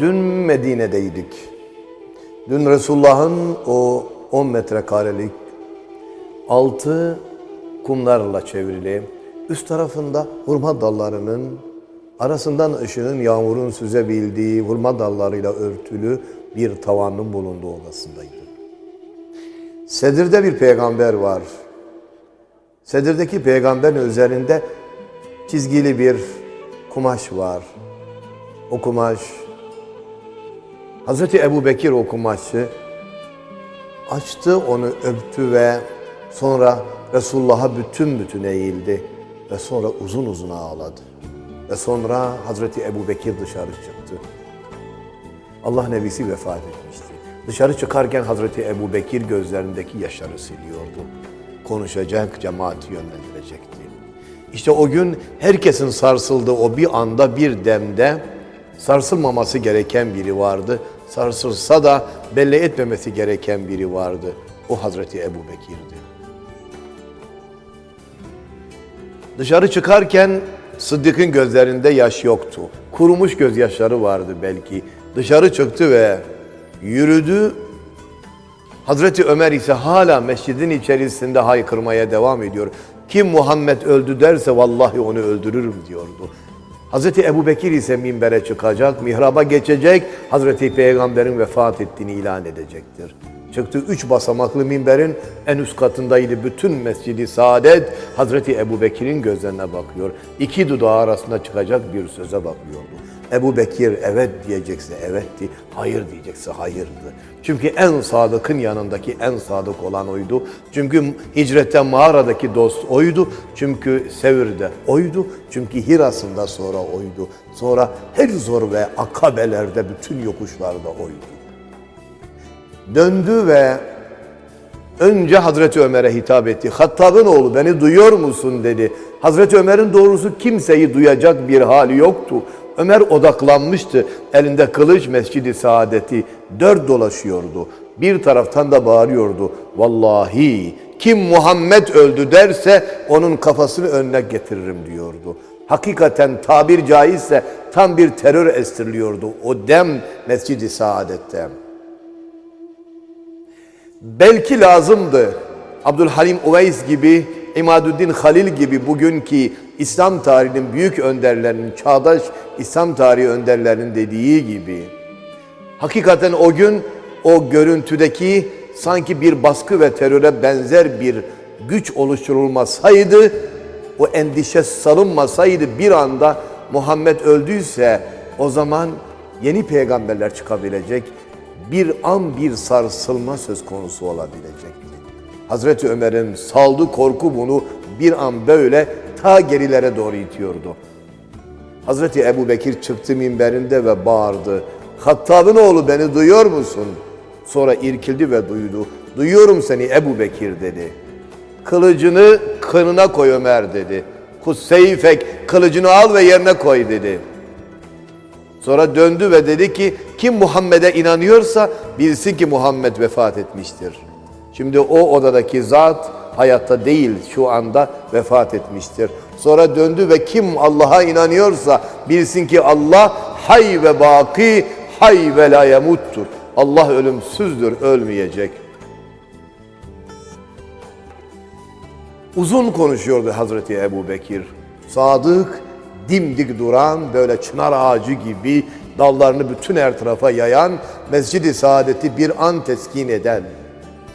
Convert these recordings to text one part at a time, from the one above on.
Dün Medine'deydik. Dün Resulullah'ın o 10 metrekarelik altı kumlarla çevrili, üst tarafında hurma dallarının arasından ışığın yağmurun süzebildiği hurma dallarıyla örtülü bir tavanın bulunduğu odasındaydı. Sedir'de bir peygamber var. Sedir'deki peygamberin üzerinde çizgili bir kumaş var. O kumaş Hazreti Ebu Bekir o kumaşı açtı, onu öptü ve sonra Resulullah'a bütün bütün eğildi ve sonra uzun uzun ağladı. Ve sonra Hazreti Ebu Bekir dışarı çıktı. Allah Nebisi vefat etmişti. Dışarı çıkarken Hazreti Ebu Bekir gözlerindeki yaşları siliyordu. Konuşacak, cemaati yönlendirecekti. İşte o gün herkesin sarsıldığı o bir anda bir demde sarsılmaması gereken biri vardı. Sarsılsa da belli etmemesi gereken biri vardı. O Hazreti Ebu Bekir'di. Dışarı çıkarken Sıddık'ın gözlerinde yaş yoktu. Kurumuş gözyaşları vardı belki. Dışarı çıktı ve yürüdü. Hazreti Ömer ise hala mescidin içerisinde haykırmaya devam ediyor. Kim Muhammed öldü derse vallahi onu öldürürüm diyordu. Hazreti Ebu Bekir ise minbere çıkacak, mihraba geçecek, Hazreti Peygamber'in vefat ettiğini ilan edecektir. Çıktı üç basamaklı minberin en üst katındaydı. Bütün mescidi saadet Hazreti Ebu Bekir'in gözlerine bakıyor. İki dudağı arasında çıkacak bir söze bakıyordu. Ebu Bekir evet diyecekse evetti, hayır diyecekse hayırdı. Çünkü en sadıkın yanındaki en sadık olan oydu. Çünkü hicrette mağaradaki dost oydu. Çünkü Sevir'de oydu. Çünkü Hiras'ında sonra oydu. Sonra her zor ve akabelerde bütün yokuşlarda oydu. Döndü ve önce Hazreti Ömer'e hitap etti. Hattab'ın oğlu beni duyuyor musun dedi. Hazreti Ömer'in doğrusu kimseyi duyacak bir hali yoktu. Ömer odaklanmıştı. Elinde kılıç mescidi saadeti dört dolaşıyordu. Bir taraftan da bağırıyordu. Vallahi kim Muhammed öldü derse onun kafasını önüne getiririm diyordu. Hakikaten tabir caizse tam bir terör estiriliyordu o dem mescidi saadette. Belki lazımdı. Abdülhalim Uveys gibi, İmaduddin Halil gibi bugünkü İslam tarihinin büyük önderlerinin, çağdaş İslam tarihi önderlerinin dediği gibi. Hakikaten o gün o görüntüdeki sanki bir baskı ve teröre benzer bir güç oluşturulmasaydı, o endişe salınmasaydı bir anda Muhammed öldüyse o zaman yeni peygamberler çıkabilecek, bir an bir sarsılma söz konusu olabilecekti. Hazreti Ömer'in saldı korku bunu bir an böyle ta gerilere doğru itiyordu. Hazreti Ebu Bekir çıktı minberinde ve bağırdı. Hattab'ın oğlu beni duyuyor musun? Sonra irkildi ve duydu. Duyuyorum seni Ebu Bekir dedi. Kılıcını kınına koy Ömer dedi. Kusseyfek kılıcını al ve yerine koy dedi. Sonra döndü ve dedi ki kim Muhammed'e inanıyorsa bilsin ki Muhammed vefat etmiştir. Şimdi o odadaki zat hayatta değil şu anda vefat etmiştir. Sonra döndü ve kim Allah'a inanıyorsa bilsin ki Allah hay ve baki, hay ve la yemuttur. Allah ölümsüzdür, ölmeyecek. Uzun konuşuyordu Hazreti Ebu Bekir. Sadık, dimdik duran, böyle çınar ağacı gibi dallarını bütün her tarafa yayan, Mescid-i Saadet'i bir an teskin eden,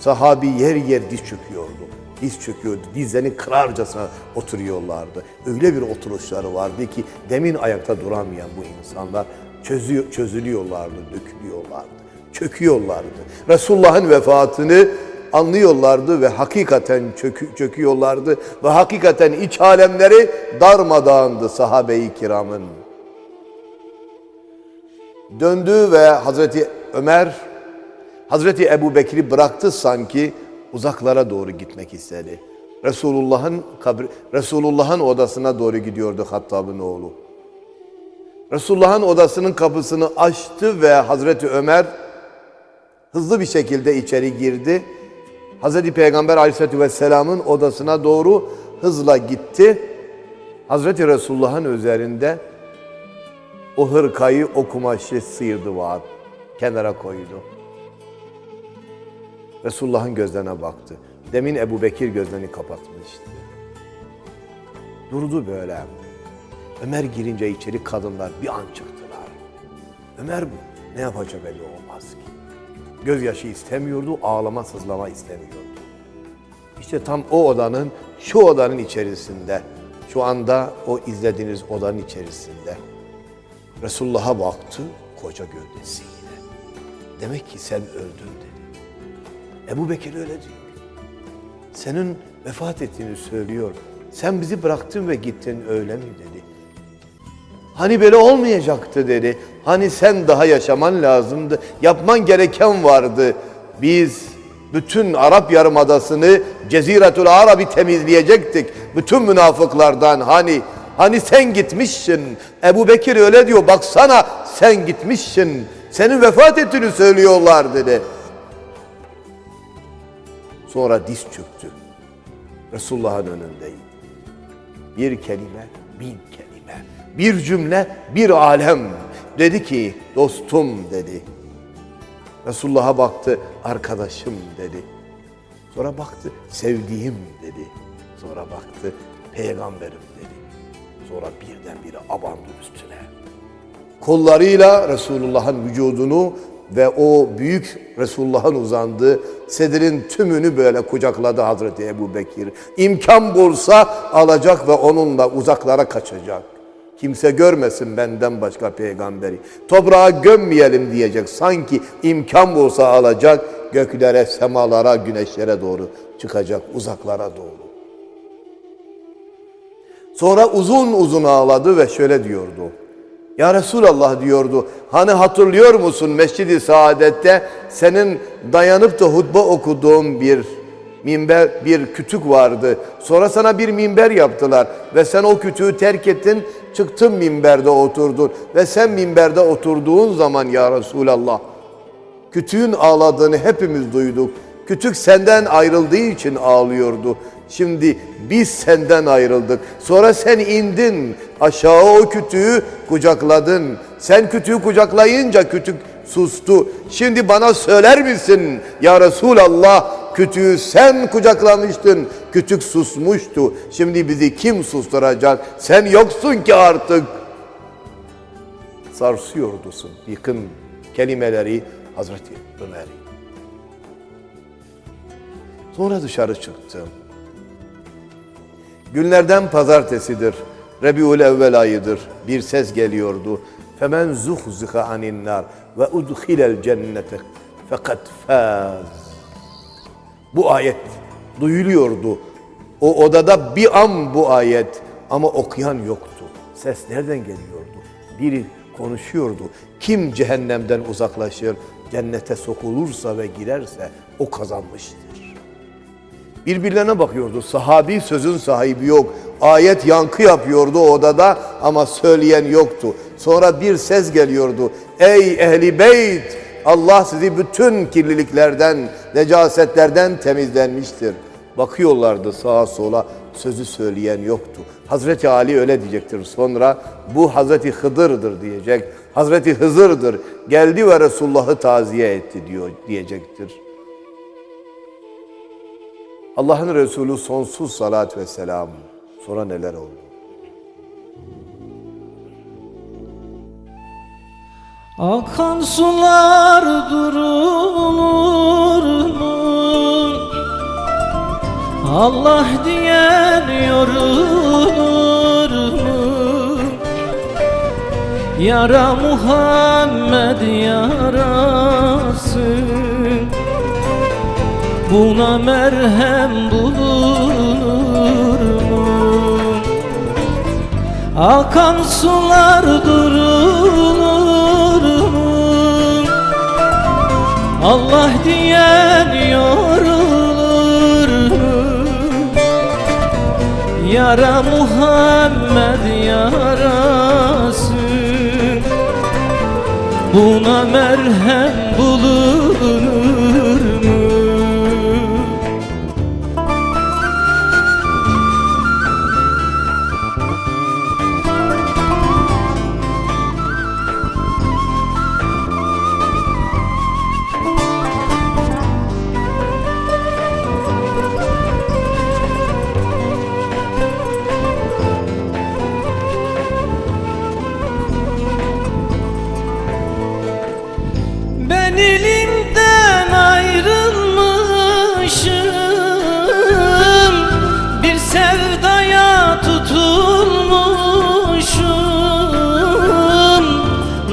sahabi yer yer diz çöküyordu. Diz çöküyordu, dizlerini kırarcasına oturuyorlardı. Öyle bir oturuşları vardı ki demin ayakta duramayan bu insanlar çözüyor, çözülüyorlardı, dökülüyorlardı, çöküyorlardı. Resulullah'ın vefatını anlıyorlardı ve hakikaten çökü, çöküyorlardı ve hakikaten iç alemleri darmadağındı sahabe-i kiramın. Döndü ve Hazreti Ömer, Hazreti Ebu Bekir'i bıraktı sanki uzaklara doğru gitmek istedi. Resulullah'ın kabri, Resulullah'ın odasına doğru gidiyordu Hattab'ın oğlu. Resulullah'ın odasının kapısını açtı ve Hazreti Ömer hızlı bir şekilde içeri girdi. Hazreti Peygamber Aleyhisselatü Vesselam'ın odasına doğru hızla gitti. Hazreti Resulullah'ın üzerinde O hırkayı, o kumaşı sıyırdı vaat. Kenara koydu. Resulullah'ın gözlerine baktı. Demin Ebu Bekir gözlerini kapatmıştı. Durdu böyle. Ömer girince içeri kadınlar bir an çıktılar. Ömer bu. Ne yapacağı belli olmaz ki. Gözyaşı istemiyordu, ağlama sızlama istemiyordu. İşte tam o odanın, şu odanın içerisinde, şu anda o izlediğiniz odanın içerisinde Resulullah'a baktı koca gövdesiyle. Demek ki sen öldün dedi. Ebu Bekir öyle diyor. Senin vefat ettiğini söylüyor. Sen bizi bıraktın ve gittin öyle mi dedi. Hani böyle olmayacaktı dedi. Hani sen daha yaşaman lazımdı. Yapman gereken vardı. Biz bütün Arap Yarımadası'nı Ceziretül Arab'i temizleyecektik. Bütün münafıklardan hani hani sen gitmişsin. Ebu Bekir öyle diyor. Baksana sen gitmişsin. Senin vefat ettiğini söylüyorlar dedi. Sonra diz çöktü. Resulullah'ın önündeyim. Bir kelime, bin kelime. Bir cümle, bir alem. Dedi ki, dostum dedi. Resulullah'a baktı, arkadaşım dedi. Sonra baktı, sevdiğim dedi. Sonra baktı, peygamberim dedi. Sonra birdenbire abandı üstüne. Kollarıyla Resulullah'ın vücudunu ve o büyük Resulullah'ın uzandığı sedirin tümünü böyle kucakladı Hazreti Ebu Bekir. İmkan bulsa alacak ve onunla uzaklara kaçacak. Kimse görmesin benden başka peygamberi. Toprağa gömmeyelim diyecek. Sanki imkan bulsa alacak göklere, semalara, güneşlere doğru çıkacak, uzaklara doğru. Sonra uzun uzun ağladı ve şöyle diyordu. Ya Resulallah diyordu. Hani hatırlıyor musun Mescid-i Saadet'te senin dayanıp da hutbe okuduğun bir minber, bir kütük vardı. Sonra sana bir minber yaptılar ve sen o kütüğü terk ettin, çıktın minberde oturdun ve sen minberde oturduğun zaman ya Resulallah kütüğün ağladığını hepimiz duyduk. Kütük senden ayrıldığı için ağlıyordu. Şimdi biz senden ayrıldık. Sonra sen indin aşağı o kütüğü kucakladın. Sen kütüğü kucaklayınca kütük sustu. Şimdi bana söyler misin ya Resulallah kütüğü sen kucaklamıştın. Kütük susmuştu. Şimdi bizi kim susturacak? Sen yoksun ki artık. Sarsıyordusun yıkın kelimeleri Hazreti Ömer'i. Sonra dışarı çıktım. Günlerden pazartesidir. Rebiul evvel ayıdır. Bir ses geliyordu. Femen zuhziha anin nar ve udkhilel cennete fakat faz. Bu ayet duyuluyordu. O odada bir an bu ayet ama okuyan yoktu. Ses nereden geliyordu? Biri konuşuyordu. Kim cehennemden uzaklaşır, cennete sokulursa ve girerse o kazanmıştır. Birbirlerine bakıyordu. Sahabi sözün sahibi yok. Ayet yankı yapıyordu odada ama söyleyen yoktu. Sonra bir ses geliyordu. Ey ehli beyt! Allah sizi bütün kirliliklerden, necasetlerden temizlenmiştir. Bakıyorlardı sağa sola, sözü söyleyen yoktu. Hazreti Ali öyle diyecektir. Sonra bu Hazreti Hıdır'dır diyecek. Hazreti Hızır'dır. Geldi ve Resulullah'ı taziye etti diyor diyecektir. Allah'ın Resulü sonsuz salat ve selam. Sonra neler oldu? Akan sular durulur mu? Allah diyen yorulur mu? Yara Muhammed yarası Buna merhem bulunur mu? Akan sular durulur mu? Allah diyen yorulur mu? Yara Muhammed yarası Buna merhem bulunur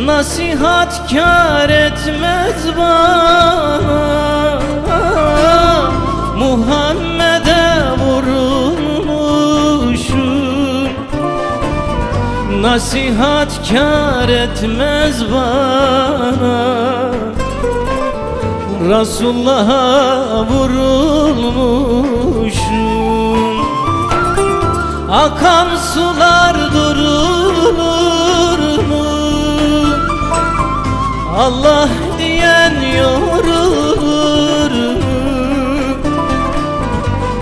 Nasihat kar etmez bana. Muhammed'e vurulmuşum. Nasihat kar etmez bana. Resulullah'a vurulmuşum. Akan sular durur Allah diyen yorulur?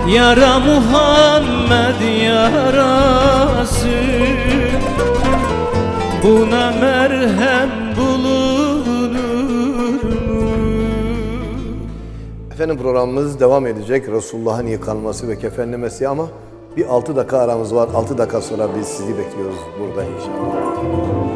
Yara Muhammed yarası Buna merhem bulunur? Efendim programımız devam edecek. Resulullah'ın yıkanması ve kefenlemesi ama bir 6 dakika aramız var. 6 dakika sonra biz sizi bekliyoruz burada inşallah.